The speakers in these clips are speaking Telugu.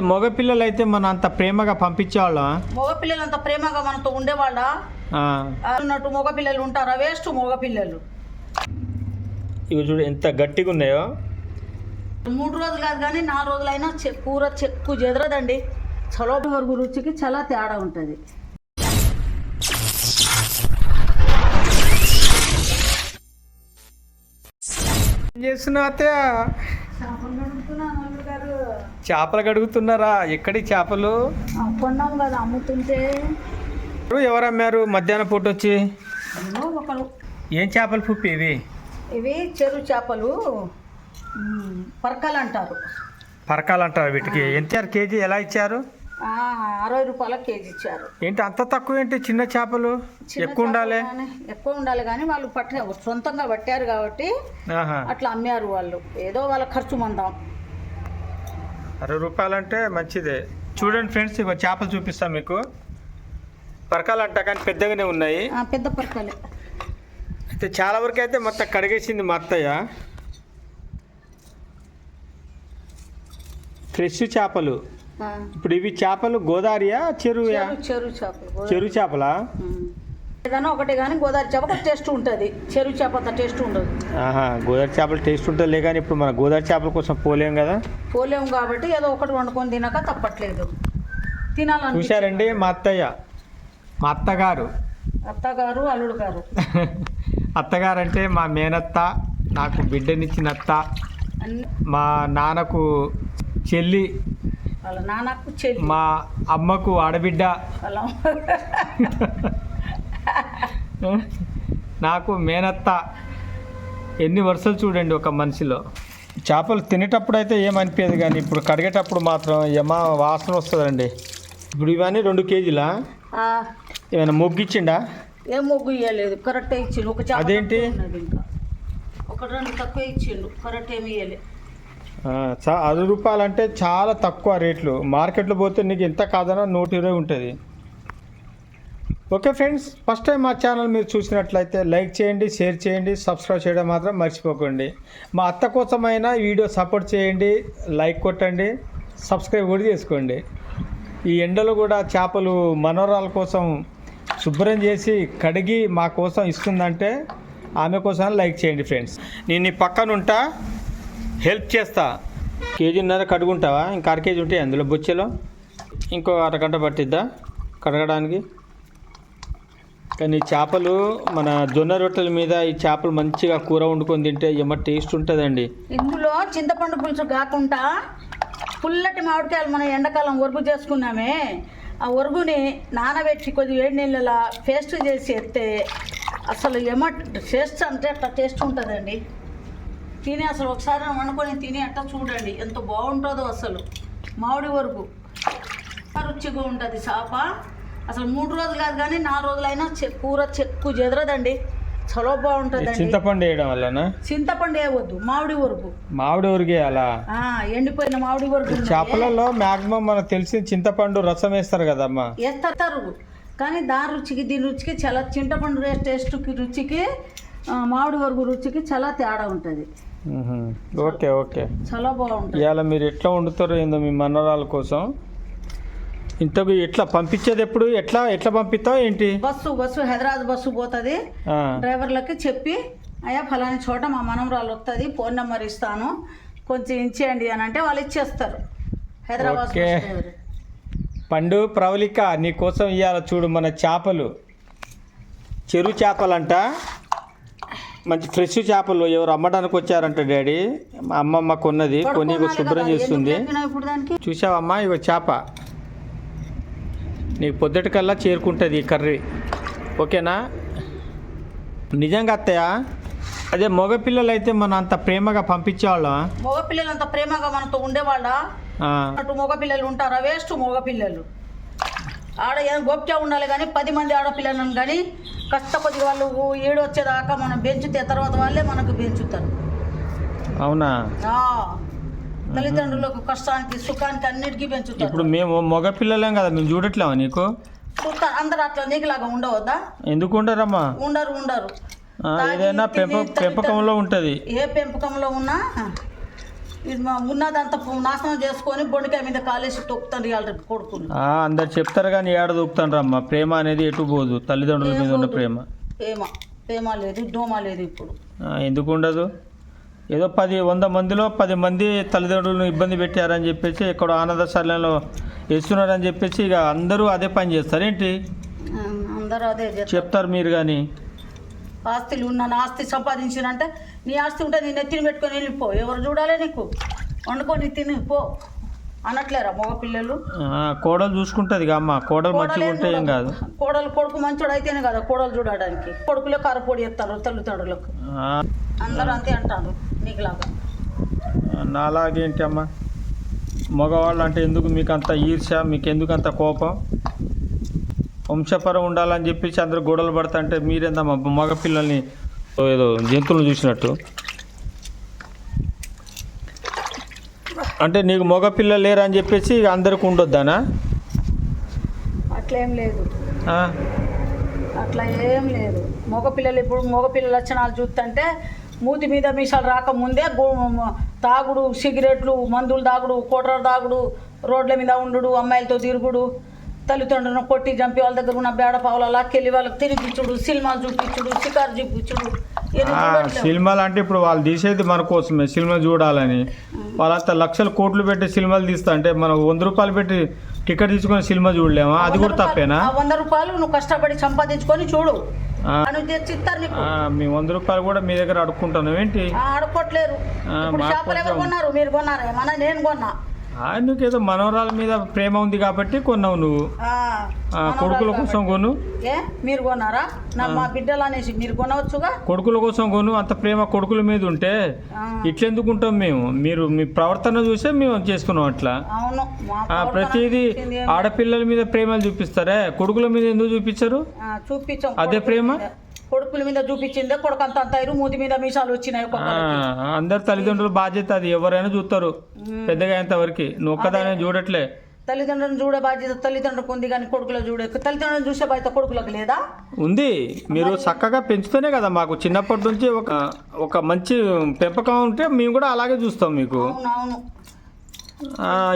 మగ పిల్లలు అయితే మన అంత ప్రేమగా పంపించేవాళ్ళం? మగ పిల్లలు అంత ప్రేమగా మనతో ఉండేవాళ్ళ? అన్నట్టు మగ పిల్లలు ఉంటారా? వేస్ట్ మగ పిల్లలు ఇవి చూడు ఎంత గట్టిగా ఉన్నాయో మూడు రోజులు కాదు కానీ నాలుగు రోజులైనా కూర చెక్కు చెదరదండి. చలో వరకు రుచికి చాలా తేడా ఉంటుంది. అత్తయ్య? చేపలు కడుగుతున్నారా? ఎక్కడి చేపలు? కొన్నాం కదా అమ్ముతుంటే. ఎవరు అమ్మారు? మధ్యాహ్నం పూట వచ్చి? ఏం చేపలు పుప్పి ఇవి? ఇవి చెరువు చేపలు. పరకలు అంటారు. పరకాలు అంటారు వీటికి. ఎంత కేజీ ఎలా ఇచ్చారు? అరవై రూపాయల కేజీ ఇచ్చారు. ఏంటి అంత తక్కువ ఏంటి? చిన్న చేపలు? ఎక్కువ ఉండాలి? ఎక్కువ ఉండాలి కానీ వాళ్ళు పట్ట సొంతంగా పట్టారు కాబట్టి అట్లా అమ్మారు వాళ్ళు. ఏదో వాళ్ళ ఖర్చు మందాం. అరవై రూపాయలు అంటే మంచిదే. చూడండి ఫ్రెండ్స్ ఇగో చేపలు చూపిస్తాను మీకు. పరకాలు అంట కానీ పెద్దగానే ఉన్నాయి. పెద్ద పరకలే. అయితే చాలా వరకు అయితే మొత్తం కడిగేసింది మా అత్తయ్య. ఫ్రెష్ చేపలు. ఇప్పుడు ఇవి చేపలు గోదావరియా చెరువుయా? చెరువు చెరువు చేపలు చెరువు చేపలా. ఏదైనా ఒకటే కానీ గోదావరి చేప టేస్ట్ ఉంటుంది. చెరువు చేప అంత టేస్ట్ ఉండదు. ఆహా గోదావరి చేపలు టేస్ట్ ఉంటుంది. కానీ ఇప్పుడు మన గోదావరి చేపల కోసం పోలేం కదా? పోలేము కాబట్టి ఏదో ఒకటి వండుకొని తినక తప్పట్లేదు. తినాలని చూశారండి మా అత్తయ్య మా అత్తగారు. అత్తగారు అల్లుడు గారు. అత్తగారు అంటే మా మేనత్త నాకు బిడ్డనిచ్చిన అత్త మా నాన్నకు చెల్లి వాళ్ళ నాన్నకు చెల్లి. మా అమ్మకు ఆడబిడ్డ. వాళ్ళ నాకు మేనత్త ఎన్ని వరుసలు చూడండి ఒక మనిషిలో. చేపలు తినేటప్పుడు అయితే ఏమనిపించదు కానీ ఇప్పుడు కడిగేటప్పుడు మాత్రం యమ వాసన వస్తుందండి. ఇప్పుడు ఇవన్నీ రెండు కేజీలా? ఏమైనా మొగ్గిచ్చిండా? ఏం మొగ్గు ఇవ్వలేదు కరెక్టే ఇచ్చిండు. ఒక చేప అదేంటి? ఒక రెండు తక్కువ ఇచ్చిండు. కరెక్ట్ ఏమి ఇవ్వలే ఆ, చా అరవై రూపాయలు అంటే చాలా తక్కువ రేట్లు. మార్కెట్లో పోతే నీకు ఎంత కాదన్నా నూట ఇరవై ఉంటుంది. ఓకే ఫ్రెండ్స్ ఫస్ట్ టైం మా ఛానల్ మీరు చూసినట్లయితే లైక్ చేయండి షేర్ చేయండి సబ్స్క్రైబ్ చేయడం మాత్రం మర్చిపోకండి. మా అత్త కోసమైనా వీడియో సపోర్ట్ చేయండి లైక్ కొట్టండి సబ్స్క్రైబ్ కూడా చేసుకోండి. ఈ ఎండలో కూడా చేపలు మనోరాల కోసం శుభ్రం చేసి కడిగి మా కోసం ఇస్తుందంటే ఆమె కోసం లైక్ చేయండి ఫ్రెండ్స్. నేను నీ పక్కన ఉంటా హెల్ప్ చేస్తా. కేజీన్నర కడుగుంటావా? ఇంకా అర కేజీ ఉంటాయి అందులో బొచ్చెలో. ఇంకో అరగంట పట్టిద్దా? కడగడానికి? కానీ చేపలు మన జొన్న రొట్టెల మీద ఈ చేపలు మంచిగా కూర వండుకొని తింటే ఏమ టేస్ట్ ఉంటుందండి. ఇందులో చింతపండు పులుసు కాకుండా పుల్లటి మామిడికాయలు మనం ఎండాకాలం ఒరుగు చేసుకున్నామే. ఆ ఒరుగుని నానబెట్టి కొద్ది వేడి నీళ్ళలా పేస్ట్ చేసి ఎత్తే అసలు ఏమో టేస్ట్ అంటే అట్లా టేస్ట్ ఉంటుందండి. తిని అసలు ఒకసారి వండుకొని తిని అట్లా చూడండి ఎంత బాగుంటుందో అసలు. మామిడి వరకు రుచిగా ఉంటుంది చేప. అసలు మూడు రోజులు కాదు కానీ నాలుగు రోజులైనా కూర చెక్కు చెదరదండి. చాలా బాగుంటుందండి. చింతపండు వేయడం వల్లనా? చింతపండు వేయవద్దు మామిడి వరకు. మామిడి అలా? ఆ, ఎండిపోయిన మామిడి వరకు. చేపలలో మ్యాక్సిమం మనకు తెలిసి చింతపండు రసం వేస్తారు కదమ్మా. వేస్తారు. కానీ దాని రుచికి దీని రుచికి చాలా చింతపండు టేస్ట్కి రుచికి మామిడి వరకు రుచికి చాలా తేడా ఉంటుంది. Okay okay. చాలా బాగుంటుంది. ఇవాళ మీరు ఎట్లా వండుతారో ఏందో మీ మనరాల కోసం ఇంతకు ఎట్లా పంపించేది ఎప్పుడు? ఎట్లా ఎట్లా పంపిస్తావు ఏంటి? బస్సు బస్సు హైదరాబాద్ బస్సు పోతుంది. డ్రైవర్లకి చెప్పి అయ్యా ఫలాని చోట మా మనవరాలు వస్తుంది ఫోన్ నెంబర్ ఇస్తాను కొంచెం ఇచ్చేయండి అని అంటే వాళ్ళు ఇచ్చేస్తారు. హైదరాబాద్. పండు ప్రవళిక నీ కోసం ఇవాళ చూడు మన చేపలు. చెరువు చేపలంట. మంచి ఫ్రెష్ చేపలు ఎవరు అమ్మడానికి వచ్చారంట డాడీ. మా అమ్మమ్మ కొన్నది కొని శుభ్రం చేస్తుంది. చూసావమ్మా ఇగో చేప. నీకు పొద్దుటికల్లా చేరుకుంటుంది ఈ కర్రీ. ఓకేనా? నిజంగా అత్తయ్య అదే మగపిల్లలు అయితే మనం అంత ప్రేమగా పంపించేవాళ్ళం మగ పిల్లలు అంత ప్రేమగా మనతో ఉండేవాళ్ళ? అటు మగ పిల్లలు ఉంటారా? వేస్ట్ మగ పిల్లలు. ఆడ ఏం గొప్పగా ఉండాలి కానీ పది మంది ఆడపిల్లలను కానీ కష్ట కొద్ది వాళ్ళు ఏడు వచ్చేదాకా మనం పెంచితే తర్వాత వాళ్ళే మనకు పెంచుతారు. అవునా? తల్లిదండ్రులకు కష్టానికి సుఖానికి అన్నిటికీ పెంచుతారు. ఇప్పుడు మేము మగపిల్లలేం కదా మేము చూడట్లేమా నీకు? అందరు అట్లా నీకులాగా ఉండవద్దా? ఎందుకు ఉండరమ్మా? ఉండరు ఉండరు. ఆ, ఏదైనా పెంప పెంపకంలో ఉంటుంది. ఏ పెంపకంలో ఉన్నా ఇది మా ఉన్నదంతా పు- నాశనం చేసుకొని బొండికాయ మీద కాలేసి తొక్కుతాను ఇవాళ రేపు కొడుకులు ఆ, అందరు చెప్తారు కానీ ఏడ దూకుతాను రమ్మ ప్రేమ అనేది ఎటు పోదు తల్లిదండ్రుల మీద ఉన్న ప్రేమ. ప్రేమ. ప్రేమ లేదు దోమ లేదు ఇప్పుడు. ఆ, ఎందుకు ఉండదు? ఏదో పది వంద మందిలో పది మంది తల్లిదండ్రులను ఇబ్బంది పెట్టారని చెప్పేసి ఇక్కడ ఆనంద శరణలో వేస్తున్నారని చెప్పేసి ఇక అందరూ అదే పని చేస్తారు. ఏంటి? అందరూ అదే. చెప్తారు మీరు కానీ ఆస్తులు ఉన్న ఆస్తి సంపాదించినంటే నీ ఆస్తి ఉంటే నీ నెత్తిని పెట్టుకొని వెళ్ళిపో ఎవరు చూడాలి నీకు? వండుకొని తిని పో. అనట్లేరా మగ పిల్లలు? కోడలు చూసుకుంటుంది అమ్మ. కోడలు మంచిగా ఉంటే ఏం కాదు. కోడలు కొడుకు మంచోడు అయితేనే కదా కోడలు చూడడానికి. కొడుకులే కారపొడి ఎత్తారు తల్లిదండ్రులకు అందరూ అంతే అంటారు. నాలాగేంటి అమ్మ మగవాళ్ళు అంటే ఎందుకు మీకు అంత ఈర్ష మీకు ఎందుకు అంత కోపం? వంశపరం ఉండాలని చెప్పేసి అందరు గొడవలు పడతా అంటే మీరేందమ్మా మగ పిల్లల్ని ఏదో జంతువులను చూసినట్టు? అంటే నీకు మగ పిల్లలు లేరా అని చెప్పేసి అందరికి ఉండొద్దానా? అట్లేం లేదు? అట్లా ఏం లేదు. మగ పిల్లలు ఇప్పుడు మగ పిల్లల లక్షణాలు చూస్తుంటే మూతి మీద మీసాలు రాకముందే తాగుడు సిగరెట్లు మందులు తాగుడు కోటర తాగుడు రోడ్ల మీద ఉండు అమ్మాయిలతో తిరుగుడు తల్లిదండ్రులను కొట్టి చంపి వాళ్ళ దగ్గర ఉన్న బేడ పావుల లాక్కెళ్ళి వాళ్ళకి తినిపించుడు సినిమాలు చూపించుడు షికారు చూపించుడు. సినిమాలు అంటే ఇప్పుడు వాళ్ళు తీసేది మన కోసమే సినిమా చూడాలని. వాళ్ళంతా లక్షలు కోట్లు పెట్టి సినిమాలు తీస్తా అంటే మనం వంద రూపాయలు పెట్టి టికెట్ తీసుకొని సినిమా చూడలేమా? అది కూడా తప్పేనా? వంద రూపాయలు నువ్వు కష్టపడి సంపాదించుకొని చూడు. మీ వంద రూపాయలు కూడా మీ దగ్గర అడుక్కుంటున్నాం ఏంటి? చేపలు ఎవరు కొన్నారు? మీరు కొన్నారా? ఏమన్నా? నేను కొన్నా. ఆ, నీకేదో మనవరాల మీద ప్రేమ ఉంది కాబట్టి కొన్నావు నువ్వు. కొడుకుల. కోసం కొను. మీరు కొన్నారా? మా బిడ్డలు అనేసి మీరు కొనవచ్చుగా? కొడుకుల కోసం కొను అంత ప్రేమ కొడుకుల మీద ఉంటే ఇట్లెందుకు ఉంటాం మేము? మీరు మీ ప్రవర్తన చూసే మేము చేసుకున్నాం అట్లా. ప్రతిదీ ఆడపిల్లల మీద ప్రేమలు చూపిస్తారే? కొడుకుల మీద ఎందుకు చూపించరు? చూపించాం అదే ప్రేమ? కొడుకుల మీద చూపించిందే కొడుకు అంత అంత ఐరు మూతి మీద మీసాలు వచ్చినాయి ఒక్కొక్కరికి అందరు తల్లిదండ్రుల బాధ్యత అది. ఎవరైనా చూస్తారు పెద్దగా అయ్యేంతవరకు. నువ్వు ఒక్కదానే చూడట్లే. తల్లిదండ్రులను చూడే బాధ్యత తల్లిదండ్రులకు ఉంది కానీ కొడుకులు చూడే తల్లిదండ్రులను చూసే బాధ్యత కొడుకులకు లేదా? ఉంది. మీరు చక్కగా పెంచుతూనే కదా మాకు. చిన్నప్పటి నుంచి ఒక ఒక మంచి పెంపకం ఉంటే మేము కూడా అలాగే చూస్తాం మీకు.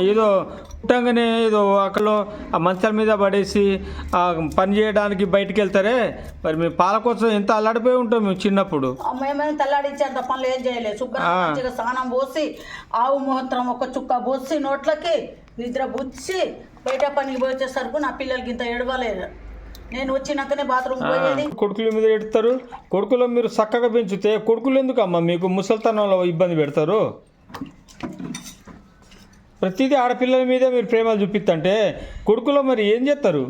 ఏదో పుట్టంగానే ఏదో అక్కడ ఆ మంచాల మీద పడేసి ఆ, పని చేయడానికి బయటికి వెళ్తారే మరి మీ పాల కోసం ఎంత అల్లాడిపోయి ఉంటాం మేము చిన్నప్పుడు. మేమేం తల్లాడించేంత పనులు ఏం చేయలేదు. శుభ్రంగా స్నానం పోసి ఆవు ముహూర్తం ఒక చుక్క పోసి నోట్లకి నిద్ర బుచ్చి బయట పనికి పోయేసరికి నా పిల్లలకి ఇంత ఎడవలేదు నేను వచ్చినాకనే బాత్రూమ్ పోయేది. కొడుకుల మీద ఎడతారు కొడుకులు మీరు చక్కగా పెంచితే కొడుకులు ఎందుకు అమ్మ మీకు ముసలితనంలో ఇబ్బంది పెడతారు? ప్రతిదీ ఆడపిల్లల మీద మీరు ప్రేమలు చూపిస్తుంటే కొడుకులో మరి ఏం చేస్తారు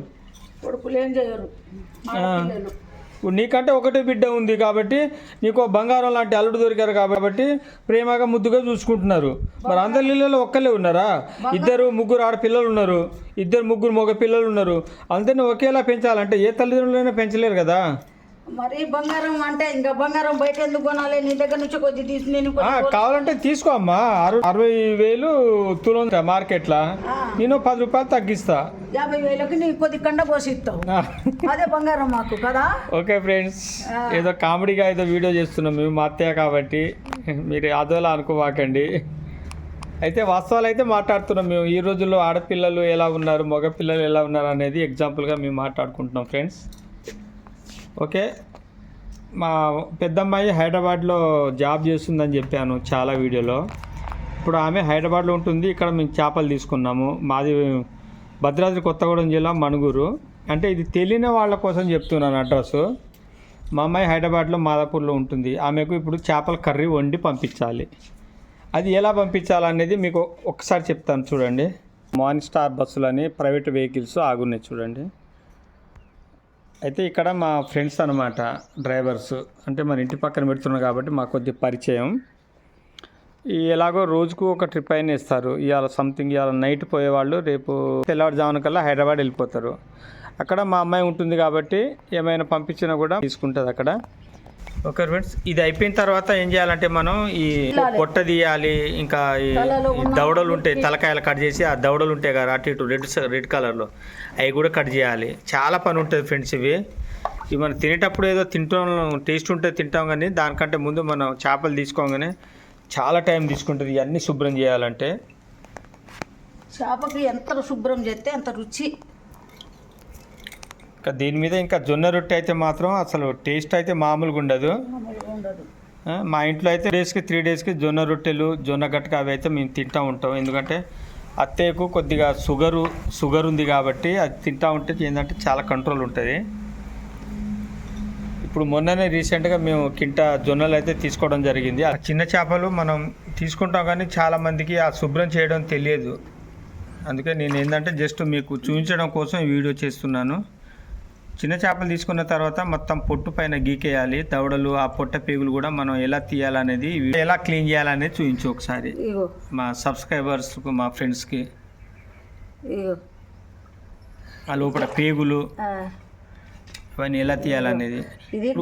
కొడుకులు ఏం చేయరు. ఇప్పుడు నీకంటే ఒకటే బిడ్డ ఉంది కాబట్టి నీకు బంగారం లాంటి అల్లుడు దొరికారు కాబట్టి ప్రేమగా ముద్దుగా చూసుకుంటున్నారు. మరి అందరి ఇళ్ళలో ఒక్కలే ఉన్నారా? ఇద్దరు ముగ్గురు ఆడపిల్లలు ఉన్నారు. ఇద్దరు ముగ్గురు మగ పిల్లలు ఉన్నారు. అందరిని ఒకేలా పెంచాలంటే ఏ తల్లిదండ్రులైనా పెంచలేరు కదా? మరి బంగారం అంటే ఇంకా బంగారం బయట ఎందుకు కొనాలి? నీ దగ్గర నుంచి కొద్ది తీసి నేను కావాలంటే తీసుకో అమ్మా. అరవై వేలు తులం మార్కెట్లో. ఆ, నేను పది రూపాయలు తగ్గిస్తా. యాభై వేలకి నీ కొద్ది కండ పోసి ఇస్తావు ఆ, అదే బంగారం మాకు కదా? Okay friends. ఏదో కామెడీగా ఏదో వీడియో చేస్తున్నాం మేము మా అత్తయ్య కాబట్టి. మీరు అదోలా అనుకోవాకండి. అయితే వాస్తవాలు అయితే మాట్లాడుతున్నాం మేము. ఈ రోజుల్లో ఆడపిల్లలు ఎలా ఉన్నారు మగ పిల్లలు ఎలా ఉన్నారు అనేది ఎగ్జాంపుల్గా మేము మాట్లాడుకుంటున్నాం ఫ్రెండ్స్. ఓకే? మా పెద్దమ్మాయి హైదరాబాద్లో జాబ్ చేస్తుందని చెప్పాను చాలా వీడియోలో. ఇప్పుడు ఆమె హైదరాబాద్లో ఉంటుంది ఇక్కడ మేము చేపలు తీసుకున్నాము. మాది భద్రాద్రి కొత్తగూడెం జిల్లా మణుగూరు. అంటే ఇది తెలియని వాళ్ళ కోసం చెప్తున్నాను అడ్రస్. మా అమ్మాయి హైదరాబాద్లో మాదాపూర్లో ఉంటుంది. ఆమెకు ఇప్పుడు చేపల కర్రీ వండి పంపించాలి. అది ఎలా పంపించాలనేది మీకు ఒకసారి చెప్తాను చూడండి. మార్నింగ్ స్టార్ బస్సులు అని ప్రైవేట్ వెహికల్స్ ఆగున్నాయి చూడండి. అయితే ఇక్కడ మా ఫ్రెండ్స్ అనమాట డ్రైవర్స్. అంటే మన ఇంటి పక్కన పెడుతున్నాం కాబట్టి మాకు కొద్ది పరిచయం. ఈ ఎలాగో రోజుకు ఒక ట్రిప్ అయినా ఇస్తారు. ఇవాళ సంథింగ్ ఇవాళ నైట్ పోయేవాళ్ళు రేపు తెల్లవారుజామున కల్లా హైదరాబాద్ వెళ్ళిపోతారు. అక్కడ మా అమ్మాయి ఉంటుంది కాబట్టి ఏమైనా పంపించినా కూడా తీసుకుంటుంది అక్కడ. ఓకే ఫ్రెండ్స్ ఇది అయిపోయిన తర్వాత ఏం చేయాలంటే మనం ఈ. పొట్ట తీయాలి ఇంకా ఈ దవడలు ఉంటాయి తలకాయలు కట్ చేసి ఆ దవడలు ఉంటాయి కదా అటు ఇటు రెడ్ రెడ్ కలర్లో అవి కూడా కట్ చేయాలి. చాలా పని ఉంటుంది ఫ్రెండ్స్ ఇవి. ఇవి మనం తినేటప్పుడు ఏదో తింటాం టేస్ట్ ఉంటే తింటాం కానీ దానికంటే ముందు మనం చేపలు తీసుకోగానే చాలా టైం తీసుకుంటుంది ఇవన్నీ శుభ్రం చేయాలంటే. చేపకి ఎంత శుభ్రం చేస్తే అంత రుచి ఇంకా దీని మీద ఇంకా జొన్న రొట్టె అయితే మాత్రం అసలు టేస్ట్ అయితే మామూలుగా ఉండదు. మా ఇంట్లో అయితే డేస్కి త్రీ డేస్కి జొన్న రొట్టెలు జొన్న గట్టక అవి అయితే మేము తింటూ ఉంటాం. ఎందుకంటే అత్తయ్యకు కొద్దిగా షుగరు షుగర్ ఉంది కాబట్టి అది తింటూ ఉంటే ఏంటంటే చాలా కంట్రోల్ ఉంటుంది. ఇప్పుడు మొన్ననే రీసెంట్గా మేము కింట జొన్నలు అయితే తీసుకోవడం జరిగింది. ఆ చిన్న చేపలు మనం తీసుకుంటాం కానీ చాలామందికి ఆ శుభ్రం చేయడం తెలియదు. అందుకే నేను ఏంటంటే జస్ట్ మీకు చూపించడం కోసం ఈ వీడియో చేస్తున్నాను. చిన్న చేపలు తీసుకున్న తర్వాత మొత్తం పొట్టు పైన గీకేయాలి. దవడలు ఆ పొట్ట పేగులు కూడా మనం ఎలా తీయాలనేది ఎలా క్లీన్ చేయాలనేది చూపించు ఒకసారి. మా సబ్స్క్రైబర్స్ మా ఫ్రెండ్స్కి. ఆ లోపల పేగులు అవన్నీ ఎలా తీయాలనేది. ఇది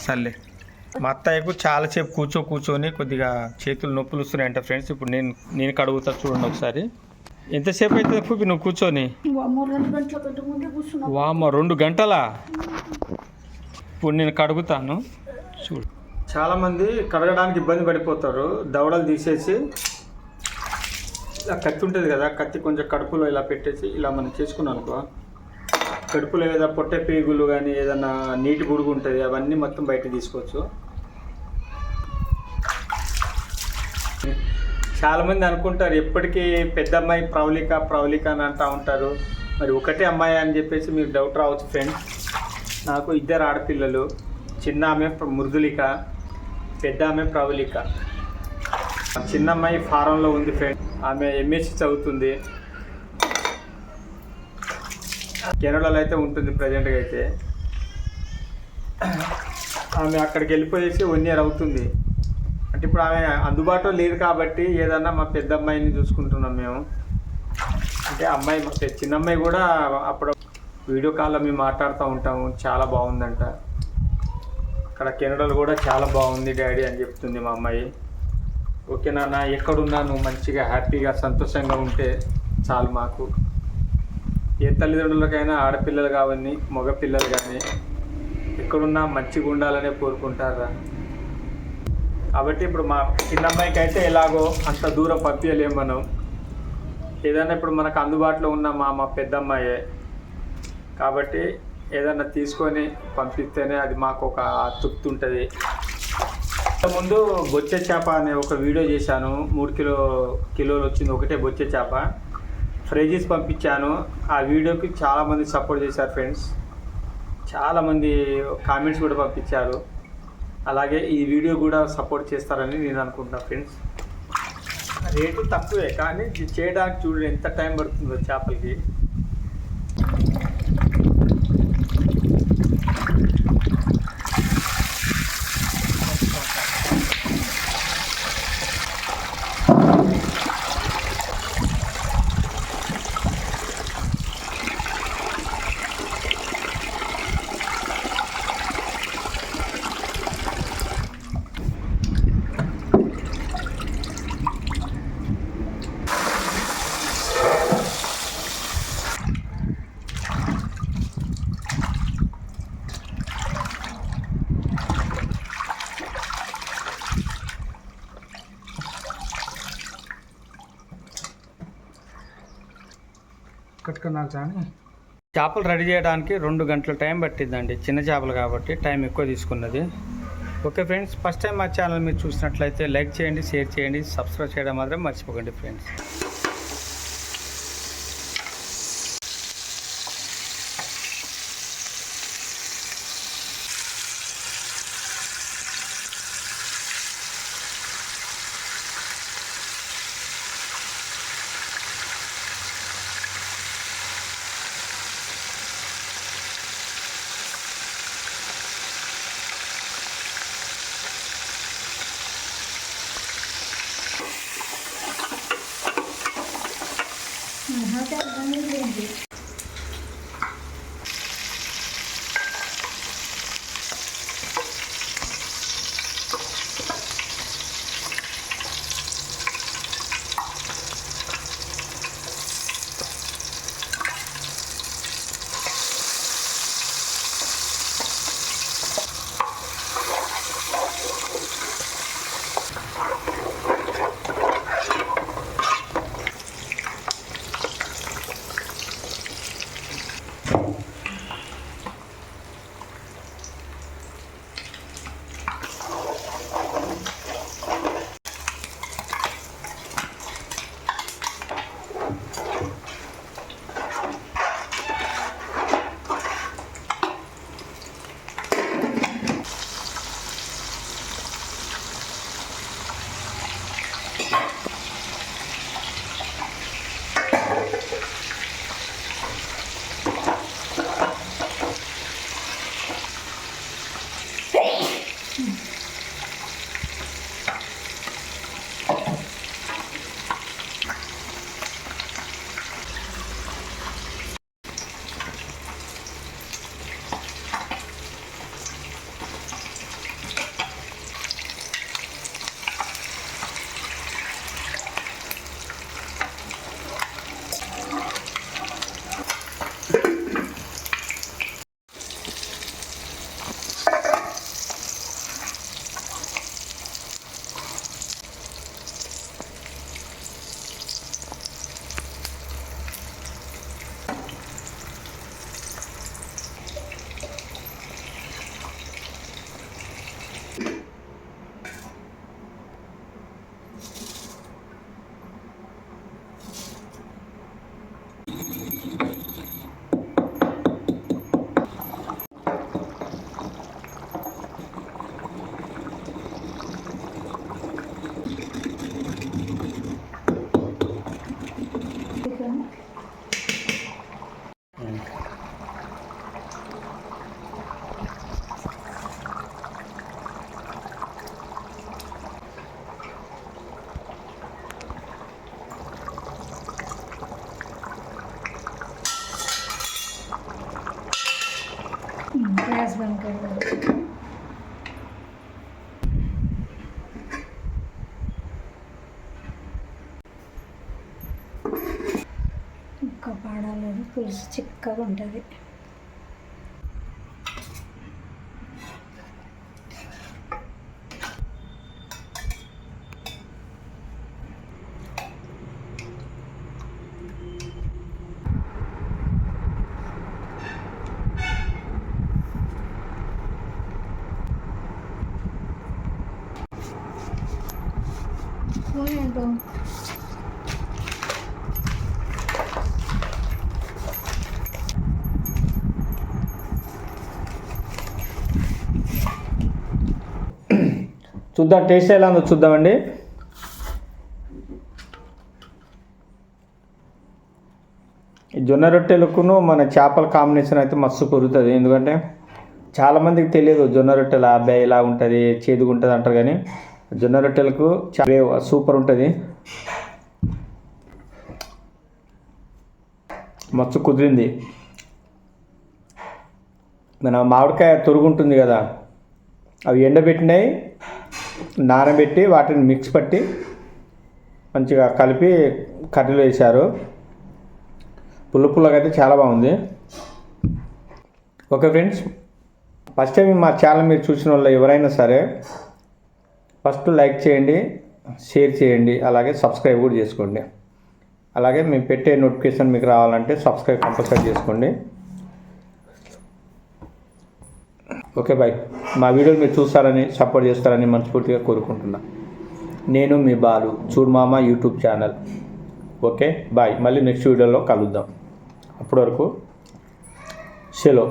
సర్లే. మా అత్తయ్యకు చాలాసేపు కూర్చో కూర్చొని కొద్దిగా చేతులు నొప్పులు వస్తున్నాయంట ఫ్రెండ్స్. ఇప్పుడు నేను నేను కడుగుతా చూడండి ఒకసారి. ఎంతసేపు అయితే పూపి నువ్వు కూర్చొని. వామ రెండు గంటలా ఇప్పుడు నేను కడుగుతాను. చూడు. చాలామంది కడగడానికి ఇబ్బంది పడిపోతారు. దవడలు తీసేసి ఇలా కత్తి ఉంటుంది కదా కత్తి కొంచెం కడుపులో ఇలా పెట్టేసి ఇలా మనం చేసుకున్నాం అనుకో. కడుపులో ఏదైనా పొట్ట పేగులు కానీ ఏదైనా నీటి బుడుగు ఉంటుంది అవన్నీ మొత్తం బయట తీసుకోవచ్చు. చాలామంది అనుకుంటారు ఎప్పటికీ పెద్ద అమ్మాయి ప్రవళిక ప్రవళిక అని అంటూ ఉంటారు. మరి ఒకటే అమ్మాయి అని చెప్పేసి మీరు డౌట్ రావచ్చు ఫ్రెండ్స్ నాకు ఇద్దరు ఆడపిల్లలు చిన్న ఆమె మృదులిక పెద్ద ఆమె ప్రవళిక చిన్న అమ్మాయి ఫారంలో ఉంది ఫ్రెండ్ ఆమె ఎంఎస్సి చదువుతుంది. కెనడాలో అయితే ఉంటుంది ప్రజెంట్గా అయితే. ఆమె అక్కడికి వెళ్ళిపోయేసి వన్ ఇయర్ అవుతుంది. అంటే ఇప్పుడు ఆమె అందుబాటులో లేదు కాబట్టి ఏదన్నా మా పెద్ద అమ్మాయిని చూసుకుంటున్నాం మేము. అంటే అమ్మాయి చిన్న అమ్మాయి కూడా అప్పుడు వీడియో కాల్లో మేము మాట్లాడుతూ ఉంటాము. చాలా బాగుందంట. అక్కడ కెనడాలో కూడా చాలా బాగుంది డాడీ అని చెప్తుంది మా అమ్మాయి. ఓకే నాన్న ఎక్కడున్నా నువ్వు మంచిగా హ్యాపీగా సంతోషంగా ఉంటే చాలు మాకు. ఏ తల్లిదండ్రులకైనా ఆడపిల్లలు కావని మగ పిల్లలు కానీ ఎక్కడున్నా మంచిగా ఉండాలనే కోరుకుంటారా? కాబట్టి ఇప్పుడు మా చిన్న అమ్మాయికి అయితే ఎలాగో అంత దూరం పంపించలేము మనం. ఏదైనా ఇప్పుడు మనకు అందుబాటులో ఉన్న మా మా పెద్దమ్మాయే. కాబట్టి ఏదైనా తీసుకొని పంపిస్తేనే అది మాకు ఒక తృప్తి ఉంటుంది. ముందు బొచ్చే చేప అనే ఒక వీడియో చేశాను. మూడు కిలో కిలోలు వచ్చింది. ఒకటే బొచ్చే చేప. ఫ్రై పంపించాను. ఆ వీడియోకి చాలామంది సపోర్ట్ చేశారు ఫ్రెండ్స్. చాలామంది కామెంట్స్ కూడా పంపించారు. అలాగే ఈ వీడియో కూడా సపోర్ట్ చేస్తారని నేను అనుకుంటున్నాను ఫ్రెండ్స్. రేటు తక్కువే కానీ చేయడానికి చూడండి ఎంత టైం పడుతుందో చేపలకి. కానీ చేపలు రెడీ చేయడానికి రెండు గంటల టైం పట్టిందండి చిన్న చేపలు కాబట్టి టైం ఎక్కువ తీసుకున్నది. ఓకే ఫ్రెండ్స్ ఫస్ట్ టైం మా ఛానల్ మీరు చూసినట్లయితే లైక్ చేయండి షేర్ చేయండి సబ్స్క్రైబ్ చేయడం మాత్రం మర్చిపోకండి ఫ్రెండ్స్. Saya 一点点 పులుసు చిక్కగా ఉంటుంది ఏంటో చూద్దాం టేస్ట్ ఎలా ఉందో చూద్దామండి. జొన్న రొట్టెలకును మన చేపల కాంబినేషన్ అయితే మస్తు కుదురుతుంది ఎందుకంటే చాలామందికి తెలియదు జొన్న రొట్టెలు అబ్బాయి ఇలా ఉంటుంది చేదుగా ఉంటుంది అంటారు కానీ జొన్న రొట్టెలకు చాలా సూపర్ ఉంటుంది. మస్తు కుదిరింది. మన మామిడికాయ తొరుగు ఉంటుంది కదా అవి ఎండబెట్టినాయి. నానబెట్టి వాటిని మిక్స్ పట్టి మంచిగా కలిపి కర్రీలో వేశారు. పుల్ల పుల్లగా అయితే చాలా బాగుంది. ఓకే ఫ్రెండ్స్ ఫస్ట్ టైం మా ఛానల్ మీరు చూసిన వాళ్ళు ఎవరైనా సరే ఫస్ట్ లైక్ చేయండి షేర్ చేయండి అలాగే సబ్స్క్రైబ్ కూడా చేసుకోండి. అలాగే మేము పెట్టే నోటిఫికేషన్ మీకు రావాలంటే సబ్స్క్రైబ్ కంపల్సరీ చేసుకోండి. Okay bye. మా వీడియోలు మీరు చూస్తారని సపోర్ట్ చేస్తారని మనస్ఫూర్తిగా కోరుకుంటున్నా. నేను మీ బాలు చూడుమామ యూట్యూబ్ ఛానల్. Okay bye. మళ్ళీ నెక్స్ట్ వీడియోలో కలుద్దాం. అప్పటి వరకు సెలవు